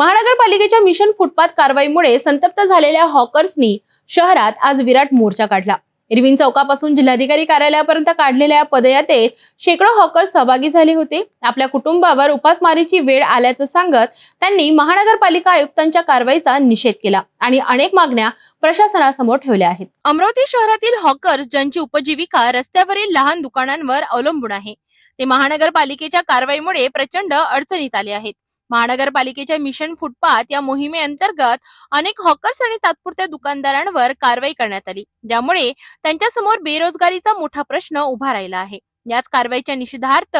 महानगरपालिकेच्या mission footpath कारवाईमुळे संतप्त झालेल्या हॉकर्सनी शहरात आज विराट मोर्चा काढला. इरविन चौकापासून जिल्हाधिकारी कार्यालयापर्यंत काढलेल्या या पदयात्रेत शेकडो हॉकर्स सहभागी झाले होते. आपल्या कुटुंबावर उपासमारीची वेळ आल्याचं सांगत त्यांनी महानगरपालिका आयुक्तांच्या कारवाईचा निषेध केला आणि अनेक मागण्या प्रशासनासमोर ठेवल्या आहेत. अमरावती शहरातील हॉकर्स ज्यांची उपजीविका रस्त्यावरील लहान दुकानांवर अवलंबून आहे ते महानगरपालिकेच्या कारवाईमुळे प्रचंड अडचणीत आले आहेत. महानगरपालिकेच्या मिशन फुटपाथ या मोहिमेअंतर्गत अनेक हॉकर्स आणि तात्पुरत्या दुकानदारांवर कारवाई करण्यात आली. ज्यामुळे त्यांच्यासमोर बेरोजगारीचा मोठा प्रश्न उभा राहिला आहे. याच कारवाईच्या निषेधार्थ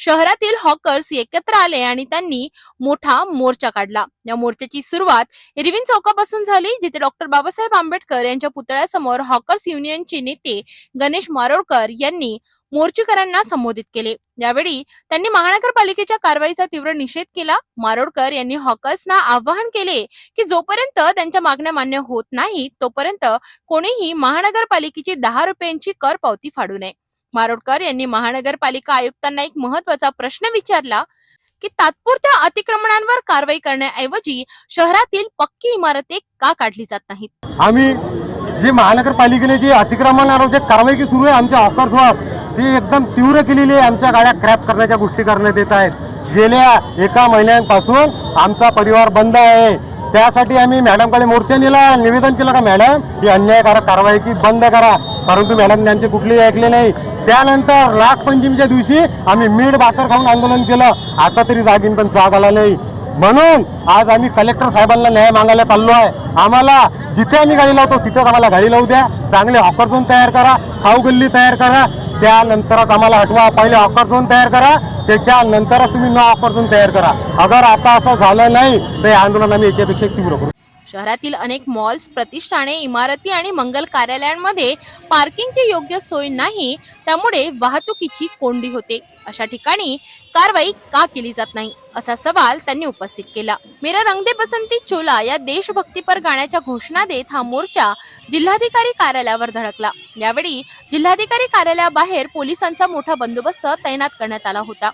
शहरातील हॉकर्स एकत्र आले आणि त्यांनी मोठा मोर्चा काढला. या मोर्चाची सुरुवात इरविन चौकापासून झाली जिथे डॉक्टर बाबासाहेब आंबेडकर यांच्या पुतळ्यासमोर हॉकर्स युनियनचे नेते गणेश मारोडकर यांनी मोर्चेकरांना संबोधित केले. यावेळी त्यांनी महानगरपालिकेच्या कारवाईचा तीव्र निषेध केला. मारोडकर यांनी हॉकर्सना आवाहन केले की जोपर्यंत त्यांच्या मागण्या मान्य होत नाही तोपर्यंत कोणीही महानगरपालिकेची दहा रुपयांची कर पावती फाडू नये. मारोडकर यांनी महानगरपालिका आयुक्तांना एक महत्त्वाचा प्रश्न विचारला की तात्पुरत्या अतिक्रमणांवर कारवाई करण्याऐवजी शहरातील पक्की इमारते का काढली जात नाहीत? आम्ही जी महानगरपालिकेने जी अतिक्रमणावर जे कारवाई सुरू आहे आमच्या हॉकर्सवर ती एकदम तीव्र केलेली आहे. आमच्या गाड्या क्रॅप करण्याच्या गोष्टी करण्यात येत आहेत. गेल्या एका महिन्यांपासून आमचा परिवार बंद आहे. त्यासाठी आम्ही मॅडमकडे मोर्चा नेला. निवेदन केलं का मॅडम ही अन्यायकारक कारवाई की बंद करा. परंतु मॅडम त्यांचे कुठलेही ऐकले नाही. त्यानंतर नागपंचमीच्या दिवशी आम्ही मीठ भाकर खाऊन आंदोलन केलं. आता तरी जागीन पण जाग आला नाही. म्हणून आज आम्ही कलेक्टर साहेबांना न्याय मागायला चाललो आहे. आम्हाला जिथे आम्ही गाडी लावतो तिथेच आम्हाला गाडी लावू द्या. चांगले हॉकर झोन तयार करा. खाऊ गल्ली तयार करा. त्यानंतरच आम्हाला हटवा पहिले ऑफर झोन तयार करा त्याच्यानंतरच तुम्ही न ऑफर झोन तयार करा. अगर आता असं झालं नाही तर हे आंदोलन आम्ही याच्यापेक्षा तीव्र करू. शहरातील अनेक मॉल्स प्रतिष्ठाने इमारती आणि मंगल कार्यालयांमध्ये पार्किंगची योग्य सोय नाही त्यामुळे वाहतुकीची कोंडी होते. अशा ठिकाणी कारवाई का केली जात नाही? असा सवाल त्यांनी उपस्थित केला. मेरा रंग दे बसंती चोला या देशभक्तीपर गाण्याच्या घोषणा देत हा मोर्चा जिल्हाधिकारी कार्यालयावर धडकला. यावेळी जिल्हाधिकारी कार्यालयाबाहेर पोलिसांचा मोठा बंदोबस्त तैनात करण्यात आला होता.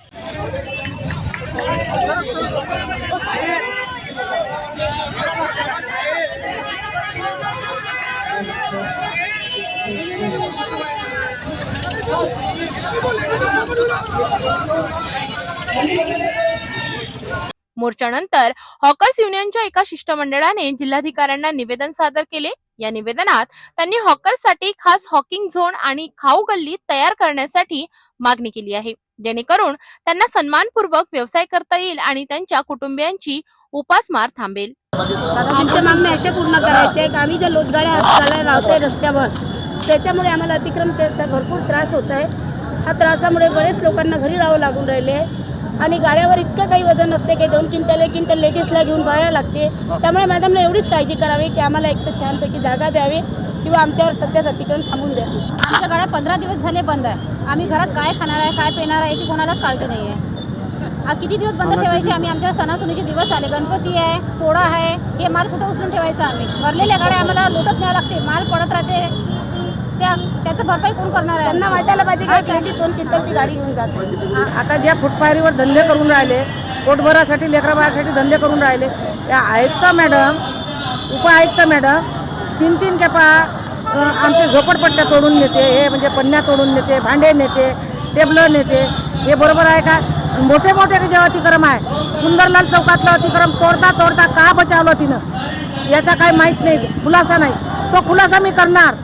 मोर्चानंतर हॉकर्स युनियनच्या एका शिष्टमंडळाने जिल्हाधिकाऱ्यांना निवेदन सादर केले. या निवेदनात त्यांनी हॉकर्ससाठी खास हॉकिंग झोन आणि खाऊ गल्ली तयार करण्यासाठी मागणी केली आहे. जेणेकरून त्यांना सन्मानपूर्वक व्यवसाय करता येईल आणि त्यांच्या कुटुंबियांची उपासमार थांबेल. आमच्या मागण्या अशा पूर्ण करायच्या आम्ही ज्या लोटगाड्या चालायला लावतोय रस्त्यावर त्याच्यामुळे आम्हाला अतिक्रमणाचा भरपूर त्रास होत आहे. हा त्रासामुळे बरेच लोकांना घरी राहावं लागून राहिले आहे. आणि गाड्यावर इतकं काही वजन नसते की दोन क्विंटल एक क्विंटल लेडीजला घेऊन बाहेर लागते. त्यामुळे मॅडमला एवढीच काळजी करावी की आम्हाला एक तर छानपैकी जागा द्यावी किंवा आमच्यावर सध्याच अतिक्रमण थांबून द्यावी आमच्या गाड्या पंधरा दिवस झाले बंद आहे. आम्ही घरात काय खाणार आहे काय पिणार आहे याची कोणालाच काळजी नाही आहे आ, किती दिवस बंद ठेवायचे? आम्ही आमच्या सणासुनीचे दिवस आले. गणपती आहे पोळा आहे हे माल कुठं उचलून ठेवायचा आम्ही? भरलेल्या गाड्या आम्हाला लोटत न्यावं लागते. माल पडत राहते. त्या त्याचं भरपाई कोण करणार आहे? त्यांना वाटायला पाहिजे की लेडीज दोन क्विंटलची गाडी घेऊन जाते. आता ज्या फुटपाथीवर धंदे करून राहिले पोटभरासाठी लेकराबाळासाठी धंदे करून राहिले त्या आयुक्त मॅडम उपआयुक्त मॅडम तीन तीन केपा आमचे झोपडपट्ट्या तोडून नेते हे म्हणजे पन्न्या तोडून नेते भांडे नेते टेबलं नेते हे बरोबर आहे का? मोठे मोठे जे अतिक्रम आहे सुंदरलाल चौकातलं अतिक्रम तोडता तोडता का बचावलं तिनं? याचा काही माहीत नाही खुलासा नाही. तो खुलासा मी करणार.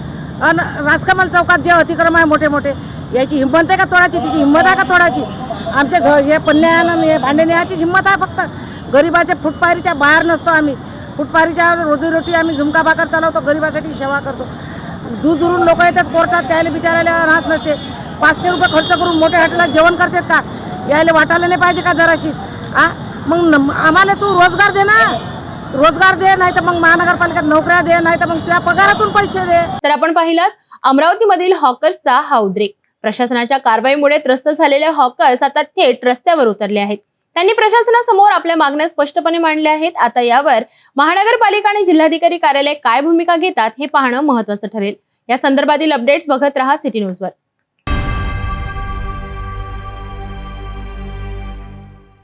आणि राजकमल चौकात जे अतिक्रम आहे मोठे मोठे याची हिंमत आहे का तोडायची? तिची हिंमत आहे का तोडायची? आमच्या घ हे पन्न्यानं हे भांडे न्यायची हिंमत आहे फक्त. गरिबाच्या फुटपारीच्या बाहेर नसतो आम्ही. फुटपारीच्या रोजीरोटी आम्ही झुमका भाकर चालवतो गरिबासाठी सेवा करतो. दूर दुरून लोक येतात कोर्टात त्याला बिचारायला राहत नसते. पाचशे रुपये खर्च करून मोठ्या हॉटेलात जेवण करतात का? यायला वाटायला नाही पाहिजे का जराशी? आ? मग आम्हाला तू रोजगार दे ना. रोजगार दे नाही तर मग महानगरपालिकेत नोकऱ्या दे नाही तर मग त्या पगारातून पैसे दे. तर आपण पाहिलात अमरावतीमधील हॉकर्सचा हा उद्रेक. प्रशासनाच्या कारवाईमुळे त्रस्त झालेले हॉकर्स आता थेट रस्त्यावर उतरले आहेत. त्यांनी प्रशासनासमोर आपल्या मागण्या स्पष्टपणे मांडल्या आहेत. आता यावर महानगरपालिका आणि जिल्हाधिकारी कार्यालय काय भूमिका घेतात हे पाहणं महत्वाचं ठरेल. या संदर्भातील अपडेट्स बघत रहा सिटी न्यूजवर